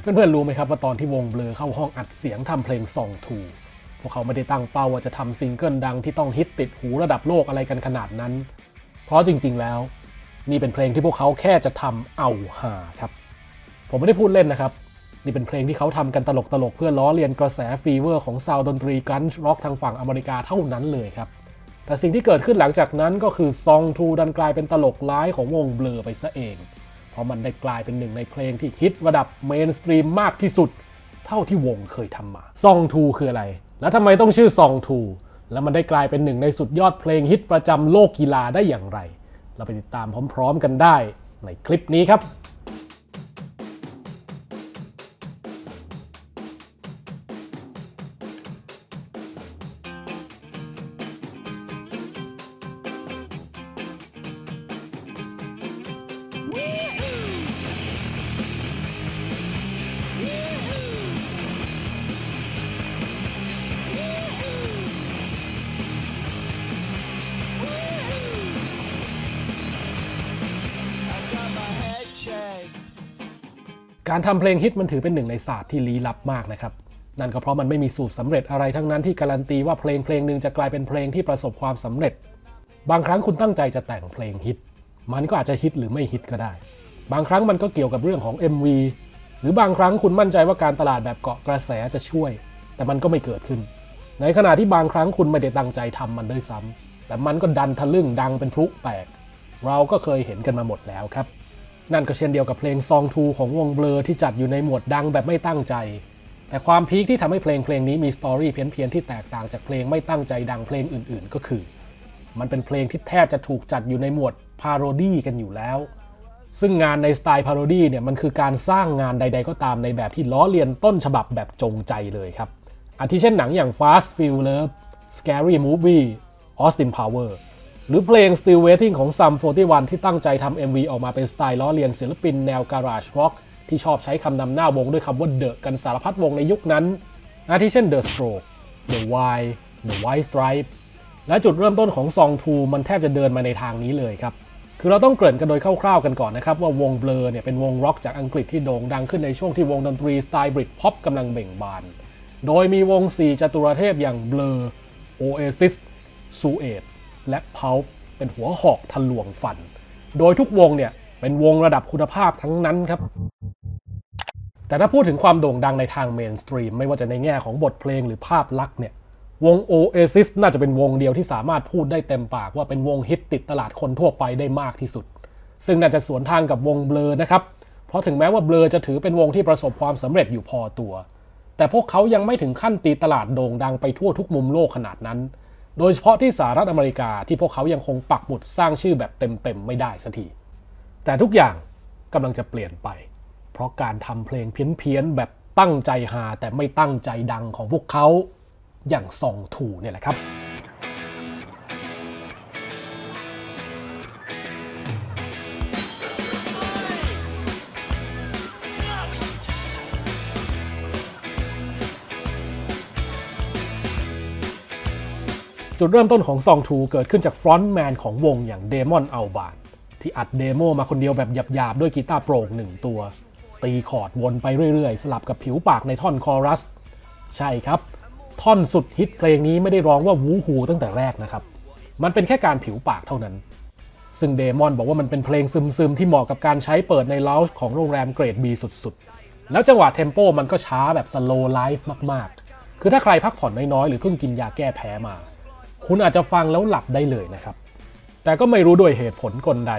เพื่อนๆรู้ไหมครับว่าตอนที่วงเบลอเข้าห้องอัดเสียงทำเพลงซองทูพวกเขาไม่ได้ตั้งเป้าว่าจะทำซิงเกิลดังที่ต้องฮิตติดหูระดับโลกอะไรกันขนาดนั้น เพราะจริงๆแล้ว นี่เป็นเพลงที่พวกเขาแค่จะทำเอาหาครับ ผมไม่ได้พูดเล่นนะครับ นี่เป็นเพลงที่เขาทำกันตลกๆ เพื่อล้อเลียนกระแสฟีเวอร์ของซาวด์ดนตรีกรันช์ร็อกทางฝั่งอเมริกาเท่านั้นเลยครับ แต่สิ่งที่เกิดขึ้นหลังจากนั้นก็คือซองทูดันกลายเป็นตลกร้ายของวงเบลอไปซะเอง เพราะมันได้กลายเป็นหนึ่งในเพลงที่ฮิตระดับเมนสตรีมมากที่สุด เท่าที่วงเคยทำมาซองทูคืออะไร แล้วทำไมต้องชื่อซองทูแล้วมันได้กลายเป็นหนึ่งในสุดยอดเพลงฮิตประจำโลกกีฬาได้อย่างไร เราไปติดตามพร้อม ๆ กันได้ในคลิปนี้ครับ การทำเพลงฮิตมันถือเป็นหนึ่งในศาสตร์ที่ลี้ลับมากนะครับ นั่นก็เพราะมันไม่มีสูตรสำเร็จอะไรทั้งนั้นที่การันตีว่าเพลงเพลงหนึ่งจะกลายเป็นเพลงที่ประสบความสำเร็จ บางครั้งคุณตั้งใจจะแต่งเพลงฮิต มันก็อาจจะฮิตหรือไม่ฮิตก็ได้ บางครั้งมันก็เกี่ยวกับเรื่องของ MV หรือบางครั้งคุณมั่นใจว่าการตลาดแบบเกาะกระแสจะช่วย แต่มันก็ไม่เกิดขึ้น ในขณะที่บางครั้งคุณไม่ได้ตั้งใจทำมันด้วยซ้ำแต่มันก็ดันทะลึ่งดังเป็นพลุแตก เราก็เคยเห็นกันมาหมดแล้วครับ นั่นก็เช่นเดียวกับเพลงซองทูของวงเบลอที่จัดอยู่ในหมวดดังแบบไม่ตั้งใจ แต่ความพีคที่ทำให้เพลงเพลงนี้มีสตอรี่เพี้ยนๆที่แตกต่างจากเพลงไม่ตั้งใจดังเพลงอื่นๆ ก็คือ มันเป็นเพลงที่แทบจะถูกจัดอยู่ในหมวดพาโรดี้กันอยู่แล้ว ซึ่งงานในสไตล์พาโรดี้เนี่ยมันคือการสร้างงานใด ๆ ก็ตามในแบบที่ล้อเลียนต้นฉบับแบบจงใจเลยครับอาทิเช่นหนังอย่าง Fast f u r Love Scary Movie Austin Power หรือเพลง Still Waiting ของ Sum 41 ที่ตั้งใจทำ MV ออกมาเป็นสไตล์ล้อเลียนศิลปินแนว Garage Rock ที่ชอบใช้คำนำหน้าวงด้วยคำว่าเดอะกันสารพัดวงในยุคนั้น อาทิเช่น The Stroke The Y The White Stripe และจุดเริ่มต้นของซองทูมันแทบจะเดินมาในทางนี้เลยครับ คือเราต้องเกริ่นกันโดยคร่าวๆกันก่อนนะครับ ว่าวงเบลอเนี่ยเป็นวงร็อกจากอังกฤษที่โด่งดังขึ้นในช่วงที่วงดนตรีสไตล์บริ t พ็อปกำลังเบ่งบาน โดยมีวง 4 จตุรเทพอย่างเบลอ Oasis ซูเอต และเพาเป็นหัวหอกทะลวงฟัน โดยทุกวงเนี่ยเป็นวงระดับคุณภาพทั้งนั้นครับ แต่ถ้าพูดถึงความโด่งดังในทางเมนสตรีมไม่ว่าจะในแง่ของบทเพลงหรือภาพลักษณ์เนี่ยวง Oasis น่าจะเป็นวงเดียวที่สามารถพูดได้เต็มปากว่าเป็นวงฮิตติดตลาดคนทั่วไปได้มากที่สุด ซึ่งน่าจะสวนทางกับวงเบลอนะครับ เพราะถึงแม้ว่าเบลอจะถือเป็นวงที่ประสบความสำเร็จอยู่พอตัว แต่พวกเขายังไม่ถึงขั้นตีตลาดโด่งดังไปทั่วทุกมุมโลกขนาดนั้น โดยเฉพาะที่สหรัฐอเมริกาที่พวกเขายังคงปักหมุดสร้างชื่อแบบเต็มๆไม่ได้สักที แต่ทุกอย่างกำลังจะเปลี่ยนไป เพราะการทำเพลงเพี้ยนๆแบบตั้งใจหาแต่ไม่ตั้งใจดังของพวกเขาอย่างซองถูเนี่ยแหละครับ จุดเริ่มต้นของซองทูเกิดขึ้นจากฟรอนต์แมนของวงอย่างเดมอนอัลบานที่อัดเดโมมาคนเดียวแบบหยาบๆ ด้วยกีตาร์โปร่งหนึ่งตัว ตีคอร์ดวนไปเรื่อยๆ สลับกับผิวปากในท่อนคอรัส ใช่ครับ ท่อนสุดฮิตเพลงนี้ไม่ได้ร้องว่าวูฮูตั้งแต่แรกนะครับ มันเป็นแค่การผิวปากเท่านั้น ซึ่งเดมอนบอกว่ามันเป็นเพลงซึมๆ ที่เหมาะกับการใช้เปิดในล o ว g ของโรงแรมเกรด B สุดๆ แล้วจังหวะเทมโปมันก็ช้าแบบสโลว์ไลฟ์มากๆ คือถ้าใครพักผ่อนน้อยๆ หรือเพิ่งกินยาแก้แพ้มา คุณอาจจะฟังแล้วหลับได้เลยนะครับ แต่ก็ไม่รู้ด้วยเหตุผลกลใด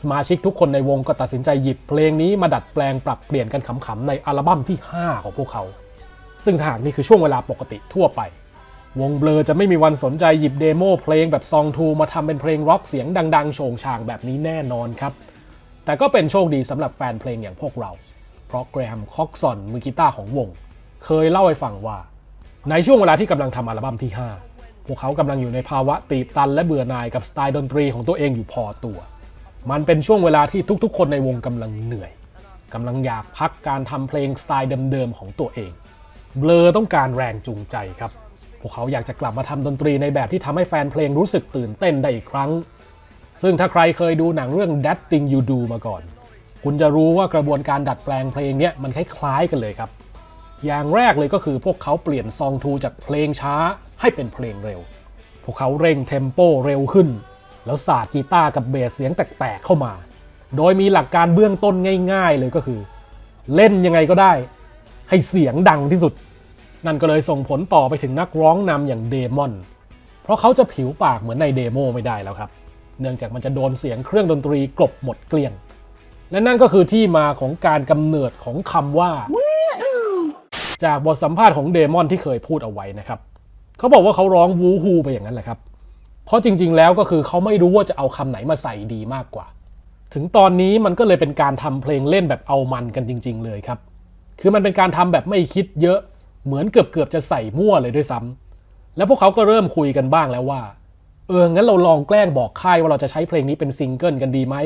สมาชิกทุกคนในวงก็ตัดสินใจหยิบเพลงนี้มาดัดแปลงปรับเปลี่ยนกันขำๆในอัลบั้มที่ 5 ของพวกเขา ซึ่งทางนี่คือช่วงเวลาปกติทั่วไป วงเบลอจะไม่มีวันสนใจหยิบเดโมเพลงแบบซองทูมาทำเป็นเพลงร็อกเสียงดังๆโฉงฉางแบบนี้แน่นอนครับ แต่ก็เป็นโชคดีสำหรับแฟนเพลงอย่างพวกเรา เพราะแกรมคอกซอนมือกีตาร์ของวง เคยเล่าให้ฟังว่า ในช่วงเวลาที่กำลังทำอัลบั้มที่ 5 พวกเขากำลังอยู่ในภาวะตีบตันและเบื่อหน่ายกับสไตล์ดนตรีของตัวเองอยู่พอตัว มันเป็นช่วงเวลาที่ทุกๆ คนในวงกำลังเหนื่อยกำลังอยากพักการทำเพลงสไตล์เดิมๆของตัวเองเบลอต้องการแรงจูงใจครับ พวกเขาอยากจะกลับมาทำดนตรีในแบบที่ทำให้แฟนเพลงรู้สึกตื่นเต้นได้อีกครั้ง ซึ่งถ้าใครเคยดูหนังเรื่อง That Thing You Do มาก่อน คุณจะรู้ว่ากระบวนการดัดแปลงเพลงเนี้ยมันคล้ายๆกันเลยครับ อย่างแรกเลยก็คือพวกเขาเปลี่ยนซองทูจากเพลงช้า ให้เป็นเพลงเร็ว พวกเขาเร่งเทมโปเร็วขึ้น แล้วสาดกีตาร์กับเบสเสียงแตกๆเข้ามา โดยมีหลักการเบื้องต้นง่าย ๆ เลยก็คือ เล่นยังไงก็ได้ ให้เสียงดังที่สุด นั่นก็เลยส่งผลต่อไปถึงนักร้องนำอย่างเดมอน เพราะเขาจะผิวปากเหมือนในเดโมไม่ได้แล้วครับ เนื่องจากมันจะโดนเสียงเครื่องดนตรีกลบหมดเกลี้ยง และนั่นก็คือที่มาของการกำเนิดของคำว่าจากบทสัมภาษณ์ของเดมอนที่เคยพูดเอาไว้นะครับ เขาบอกว่าเขาร้องวูฮูไปอย่างนั้นแหละครับ เพราะจริงๆแล้วก็คือเขาไม่รู้ว่าจะเอาคำไหนมาใส่ดีมากกว่า ถึงตอนนี้มันก็เลยเป็นการทำเพลงเล่นแบบเอามันกันจริง ๆ เลยครับ คือมันเป็นการทำแบบไม่คิดเยอะเหมือนเกือบๆจะใส่มั่วเลยด้วยซ้ำแล้วพวกเขาก็เริ่มคุยกันบ้างแล้วว่า เอองั้นเราลองแกล้งบอกค่ายว่าเราจะใช้เพลงนี้เป็นซิงเกิลกันดีไหม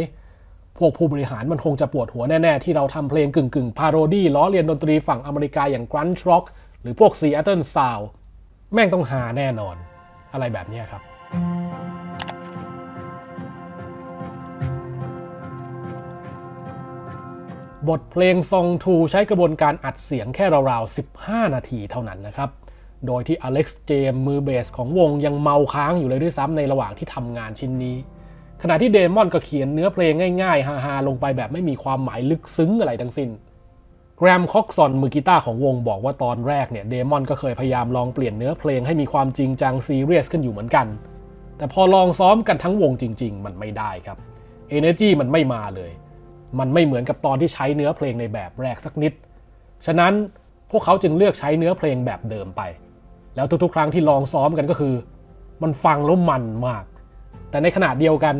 พวกผู้บริหารมันคงจะปวดหัวแน่ ๆ ที่เราทำเพลงกึ่งๆ พาโรดี้ล้อเลียนดนตรีฝั่งอเมริกาอย่าง Grunge Rock หรือพวก Seattle Sound แม่งต้องหาแน่นอนอะไรแบบนี้ครับ บทเพลงซองทูใช้กระบวนการอัดเสียงแค่ราวๆ 15 นาทีเท่านั้นนะครับ โดยที่อเล็กซ์เจมมือเบสของวงยังเมาค้างอยู่เลยด้วยซ้ำในระหว่างที่ทำงานชิ้นนี้ ขณะที่เดมอนก็เขียนเนื้อเพลงง่ายๆฮาๆลงไปแบบไม่มีความหมายลึกซึ้งอะไรทั้งสิ้น แกรมคอกซอนมือกีตาร์ของวงบอกว่าตอนแรกเนี่ยเดมอนก็เคยพยายามลองเปลี่ยนเนื้อเพลงให้มีความจริงจังซีเรียสขึ้นอยู่เหมือนกัน แต่พอลองซ้อมกันทั้งวงจริง ๆ มันไม่ได้ครับ Energy มันไม่มาเลย มันไม่เหมือนกับตอนที่ใช้เนื้อเพลงในแบบแรกสักนิด ฉะนั้นพวกเขาจึงเลือกใช้เนื้อเพลงแบบเดิมไป แล้วทุกๆ ครั้งที่ลองซ้อมกันก็คือ มันฟังแล้วมันมาก แต่ในขณะเดียวกัน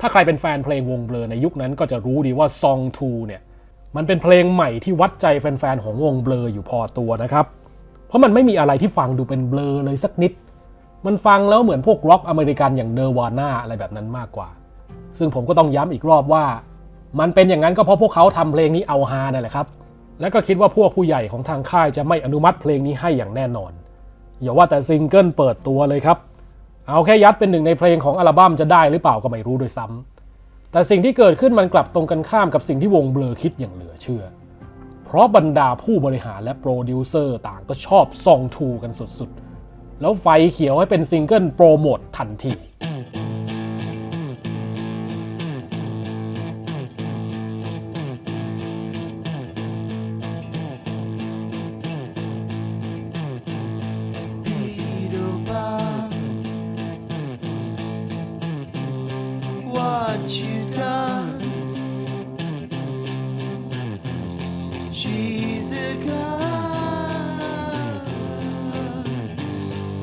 ถ้าใครเป็นแฟนเพลงวงเบลอในยุคนั้นก็จะรู้ดีว่า Song 2เนี่ย มันเป็นเพลงใหม่ที่วัดใจแฟนๆของวงเบลออยู่พอตัวนะครับ เพราะมันไม่มีอะไรที่ฟังดูเป็นเบลอเลยสักนิด มันฟังแล้วเหมือนพวกร็อกอเมริกันอย่างเนวาน่าอะไรแบบนั้นมากกว่า ซึ่งผมก็ต้องย้ำอีกรอบว่า มันเป็นอย่างนั้นก็เพราะพวกเขาทำเพลงนี้เอาฮานั่นแหละครับ แล้วก็คิดว่าพวกผู้ใหญ่ของทางค่ายจะไม่อนุมัติเพลงนี้ให้อย่างแน่นอน อย่าว่าแต่ซิงเกิลเปิดตัวเลยครับ เอาแค่ยัดเป็นหนึ่งในเพลงของอัลบั้มจะได้หรือเปล่าก็ไม่รู้ด้วยซ้ำ แต่สิ่งที่เกิดขึ้นมันกลับตรงกันข้ามกับสิ่งที่วงเบลอคิดอย่างเหลือเชื่อ เพราะบรรดาผู้บริหารและโปรดิวเซอร์ต่างก็ชอบซองทูกันสุดๆ แล้วไฟเขียวให้เป็นซิงเกิลโปรโมททันที She's a gun.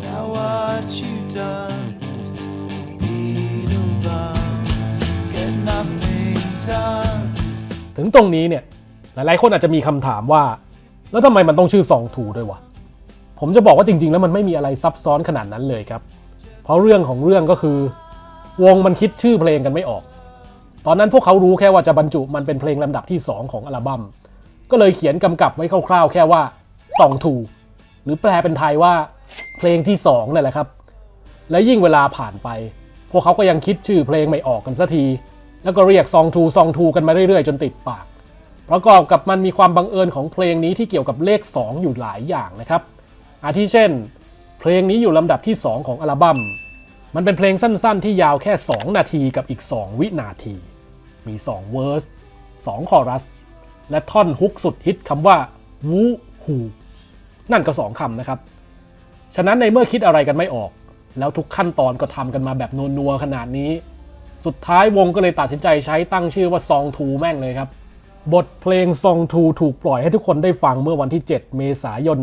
Now what you done? Peter Pan, get nothing done. ถึงตรงนี้เนี่ย หลายๆคนอาจจะมีคำถามว่า แล้วทำไมมันต้องชื่อซองทูด้วยวะ ผมจะบอกว่าจริง ๆ แล้วมันไม่มีอะไรซับซ้อนขนาดนั้นเลยครับ เพราะเรื่องของเรื่องก็คือ วงมันคิดชื่อเพลงกันไม่ออก ตอนนั้นพวกเขารู้แค่ว่าจะบรรจุมันเป็นเพลงลำดับที่ 2 ของอัลบั้ม ก็เลยเขียนกำกับไว้คร่าวๆ แค่ว่าซองทูหรือแปลเป็นไทยว่าเพลงที่2นั่นแหละครับ และยิ่งเวลาผ่านไป พวกเขาก็ยังคิดชื่อเพลงไม่ออกกันสักที แล้วก็เรียกซองทูซองทูกันมาเรื่อยๆ จนติดปาก ประกอบกับมันมีความบังเอิญของเพลงนี้ที่เกี่ยวกับเลข 2 อยู่หลายอย่างนะครับ อาทิเช่น เพลงนี้อยู่ลำดับที่ 2 ของอัลบั้ม มันเป็นเพลงสั้นๆ ที่ยาวแค่ 2 นาทีกับอีก 2 วินาที มี 2 เวอร์ส 2 คอรัส และท่อนฮุกสุดฮิตคำว่าวูฮูนั่นก็2คำนะครับ ฉะนั้นในเมื่อคิดอะไรกันไม่ออก แล้วทุกขั้นตอนก็ทำกันมาแบบนัวๆขนาดนี้ สุดท้ายวงก็เลยตัดสินใจใช้ตั้งชื่อว่าซองทูแม่งเลยครับ บทเพลงซองทูถูกปล่อยให้ทุกคนได้ฟังเมื่อวันที่ 7 เมษายน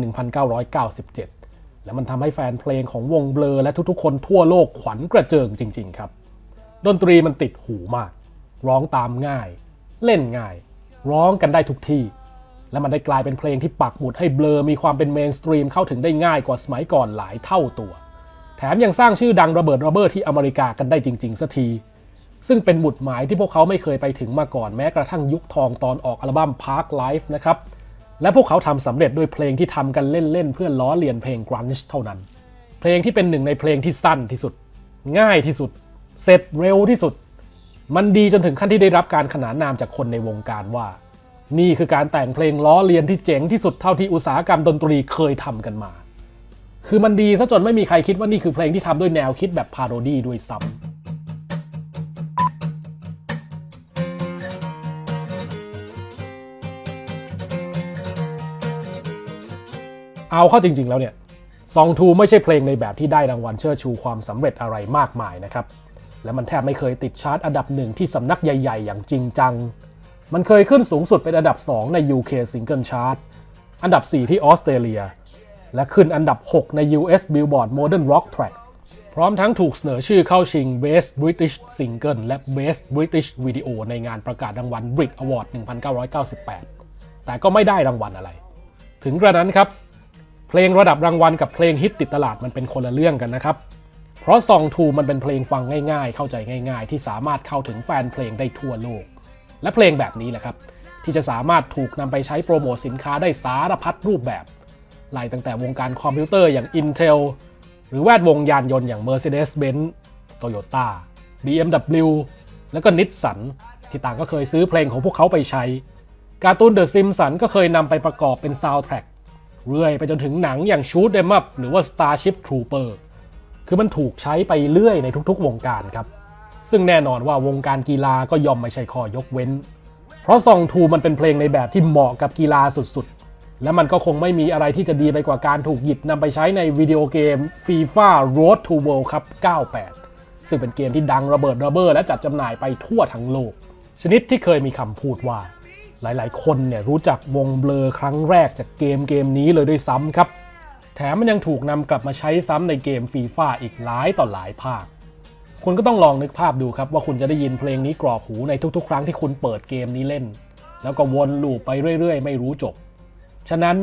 1997 และมันทำให้แฟนเพลงของวงเบลอและทุกๆ คนทั่วโลกขวัญกระเจิงจริง ๆ ครับ ดนตรีมันติดหูมาก ร้องตามง่าย เล่นง่าย ร้องกันได้ทุกที่ และมันได้กลายเป็นเพลงที่ปักหมุดให้เบลอมีความเป็นเมนสตรีมเข้าถึงได้ง่ายกว่าสมัยก่อนหลายเท่าตัว แถมยังสร้างชื่อดังระเบิดระเบ้อที่อเมริกากันได้จริง ๆสักทีซึ่งเป็นหมุดหมายที่พวกเขาไม่เคยไปถึงมาก่อนแม้กระทั่งยุคทองตอนออกอัลบั้ม Park Life นะครับ และพวกเขาทำสำเร็จด้วยเพลงที่ทำกันเล่น ๆ เพื่อล้อเลียนเพลง grunge เท่านั้น เพลงที่เป็นหนึ่งในเพลงที่สั้นที่สุด ง่ายที่สุด เสร็จเร็วที่สุด มันดีจนถึงขั้นที่ได้รับการขนานนามจากคนในวงการว่า นี่คือการแต่งเพลงล้อเลียนที่เจ๋งที่สุดเท่าที่อุตสาหกรรมดนตรีเคยทำกันมา คือมันดีซะจนไม่มีใครคิดว่านี่คือเพลงที่ทำด้วยแนวคิดแบบพาโรดี้ด้วยซ้ำเอาเข้าจริง ๆ แล้วเนี่ยซองทูไม่ใช่เพลงในแบบที่ได้รางวัลเชิดชูความสำเร็จอะไรมากมายนะครับ และมันแทบไม่เคยติดชาร์ตอันดับหนึ่งที่สำนักใหญ่ๆ อย่างจริงจัง มันเคยขึ้นสูงสุดเป็นอันดับ 2 ใน UK Single Chart อันดับ 4 ที่ออสเตรเลีย และขึ้นอันดับ 6 ใน US Billboard Modern Rock Track พร้อมทั้งถูกเสนอชื่อเข้าชิง Best British Single และ Best British Video ในงานประกาศรางวัล Brit Award 1998 แต่ก็ไม่ได้รางวัลอะไร ถึงกระนั้นครับ เพลงระดับรางวัลกับเพลงฮิตติดตลาดมันเป็นคนละเรื่องกันนะครับ ราะซองทูมันเป็นเพลงฟังง่ายๆ เข้าใจง่าย ๆ ที่สามารถเข้าถึงแฟนเพลงได้ทั่วโลก และเพลงแบบนี้แหละครับ ที่จะสามารถถูกนำไปใช้โปรโมทสินค้าได้สารพัดรูปแบบไล่ตั้งแต่วงการคอมพิวเตอร์อย่าง Intel หรือแวดวงยานยนต์อย่าง Mercedes-Benz Toyota BMW แล้วก็นิสสันที่ต่างก็เคยซื้อเพลงของพวกเขาไปใช้ การ์ตูนเดอะซิมสันก็เคยนำไปประกอบเป็นซาวด์แทร็กเรื่อยไปจนถึงหนังอย่าง Shoot 'em Up หรือว่า Starship Trooper คือมันถูกใช้ไปเรื่อยในทุกๆ วงการครับ ซึ่งแน่นอนว่าวงการกีฬาก็ย่อมไม่ใช่ข้อยกเว้น เพราะซองทูมันเป็นเพลงในแบบที่เหมาะกับกีฬาสุดๆ และมันก็คงไม่มีอะไรที่จะดีไปกว่าการถูกหยิบนำไปใช้ในวิดีโอเกม FIFA Road to World Cup 98 ซึ่งเป็นเกมที่ดังระเบิดระเบ้อและจัดจำหน่ายไปทั่วทั้งโลก ชนิดที่เคยมีคำพูดว่า หลายๆ คนเนี่ยรู้จักวงเบลอครั้งแรกจากเกมเกมนี้เลยด้วยซ้ำครับ แถมมันยังถูกนำกลับมาใช้ซ้ำในเกมฟีฟ่าอีกหลายต่อหลายภาค คุณก็ต้องลองนึกภาพดูครับว่าคุณจะได้ยินเพลงนี้กรอกหูในทุกๆ ครั้งที่คุณเปิดเกมนี้เล่น แล้วก็วนลูปไปเรื่อยๆ ไม่รู้จบ ฉะนั้น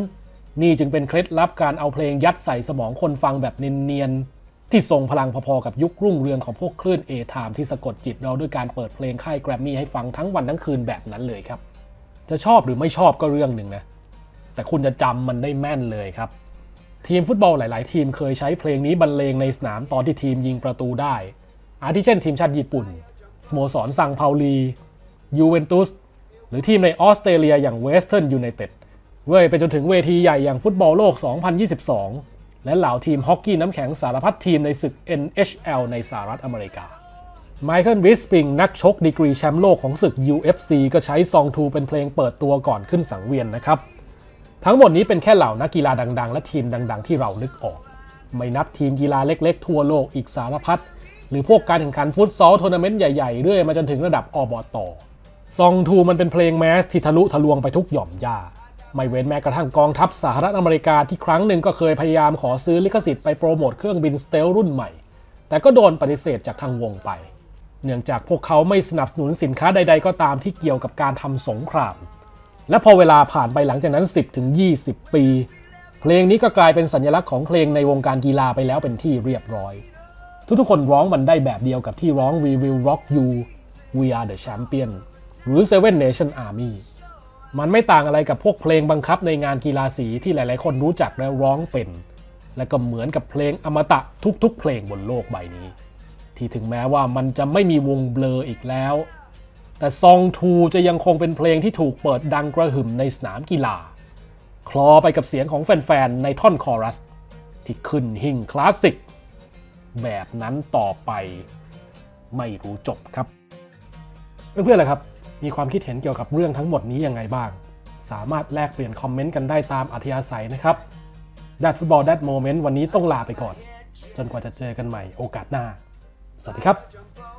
นี่จึงเป็นเคล็ดลับการเอาเพลงยัดใส่สมองคนฟังแบบเนียนๆที่ทรงพลังพอๆกับยุครุ่งเรืองของพวกคลื่น A-Time ที่สะกดจิตเราด้วยการเปิดเพลงค่ายแกรมมี่ให้ฟังทั้งวันทั้งคืนแบบนั้นเลยครับ จะชอบหรือไม่ชอบก็เรื่องหนึ่งนะ แต่คุณจะจำมันได้แม่นเลยครับ ทีมฟุตบอลหลาย ๆ ทีมเคยใช้เพลงนี้บรรเลงในสนามตอนที่ทีมยิงประตูได้ อาทิเช่นทีมชาติญี่ปุ่น สโมสรซังเปาลียูเวนตุสหรือทีมในออสเตรเลียอย่างเวสเทิร์นยูไนเต็ดเรื่อยไปจนถึงเวทีใหญ่อย่างฟุตบอลโลก 2022 และเหล่าทีมฮอกกี้น้ำแข็งสารพัดทีมในศึก NHL ในสหรัฐอเมริกาไมเคิลวิสปิงนักชกดีกรีแชมป์โลกของศึก UFC ก็ใช้ซองทูเป็นเพลงเปิดตัวก่อนขึ้นสังเวียนนะครับ ทั้งหมดนี้เป็นแค่เหล่านักกีฬาดัง ๆ และทีมดัง ๆ ที่เรานึกออก ไม่นับทีมกีฬาเล็ก ๆ ทั่วโลกอีกสารพัดหรือพวกการแข่งขันฟุตซอลทัวร์นาเมนต์ใหญ่ ๆ เรื่อยมาจนถึงระดับอบอตซองทูมันเป็นเพลงแมสที่ทะลุทะลวงไปทุกหย่อมย่าไม่เว้นแม้กระทั่งกองทัพสหรัฐอเมริกาที่ครั้งหนึ่งก็เคยพยายามขอซื้อลิขสิทธิ์ไปโปรโมทเครื่องบินสเตลรุ่นใหม่ แต่ก็โดนปฏิเสธจากทางวงไป เนื่องจากพวกเขาไม่สนับสนุนสินค้าใด ๆ ก็ตามที่เกี่ยวกับการทำสงคราม และพอเวลาผ่านไปหลังจากนั้น 10ถึง20 ปี เพลงนี้ก็กลายเป็นสัญลักษณ์ของเพลงในวงการกีฬาไปแล้วเป็นที่เรียบร้อย ทุกๆคนร้องมันได้แบบเดียวกับที่ร้อง We Will Rock You We Are the Champion หรือ Seven Nation Army มันไม่ต่างอะไรกับพวกเพลงบังคับในงานกีฬาสีที่หลายๆ คนรู้จักและร้องเป็น และก็เหมือนกับเพลงอมตะทุกๆ เพลงบนโลกใบนี้ ที่ถึงแม้ว่ามันจะไม่มีวงเบลออีกแล้ว แต่ซองทูจะยังคงเป็นเพลงที่ถูกเปิดดังกระหึ่มในสนามกีฬา คลอไปกับเสียงของแฟนๆ ในท่อนคอรัส ที่ขึ้นหิ่งคลาสสิก แบบนั้นต่อไปไม่รู้จบครับ เพื่อนๆล่ะครับ มีความคิดเห็นเกี่ยวกับเรื่องทั้งหมดนี้ยังไงบ้าง สามารถแลกเปลี่ยนคอมเมนต์กันได้ตามอัธยาศัยนะครับดัดฟุตบอลดัดโมเมนต์วันนี้ต้องลาไปก่อน จนกว่าจะเจอกันใหม่โอกาสหน้า สวัสดีครับ